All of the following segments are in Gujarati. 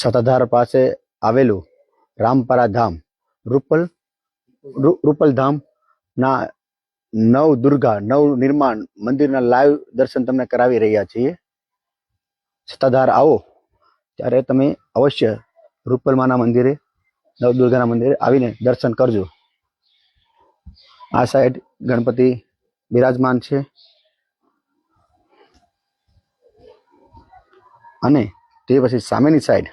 સતાધાર પાસે આવેલું રામપરા ધામ રૂપલ રૂપલ ધામ ના નવ દુર્ગા, નવ નિર્માણ મંદિરના લાઈવ દર્શન તમને કરાવી રહ્યા છીએ. સતાધાર આવો, ત્યારે તમે અવશ્ય રૂપલમાના મંદિરે નવદુર્ગાના મંદિરે આવીને દર્શન કરજો. આ સાઈડ ગણપતિ બિરાજમાન છે. અને તે પછી સામેની સાઈડ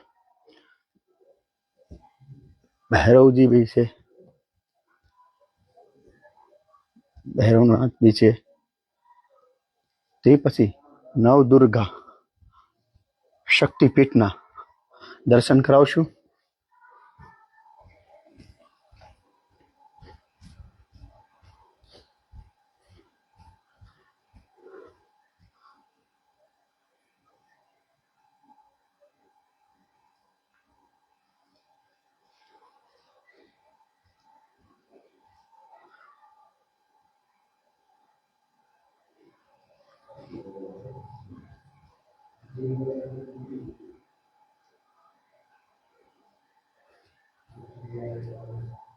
ભૈરવજી બી છે. ભૈરવનાથ બી છે. તે પછી નવદુર્ગા શક્તિપીઠના દર્શન કરાવશું. Thank you.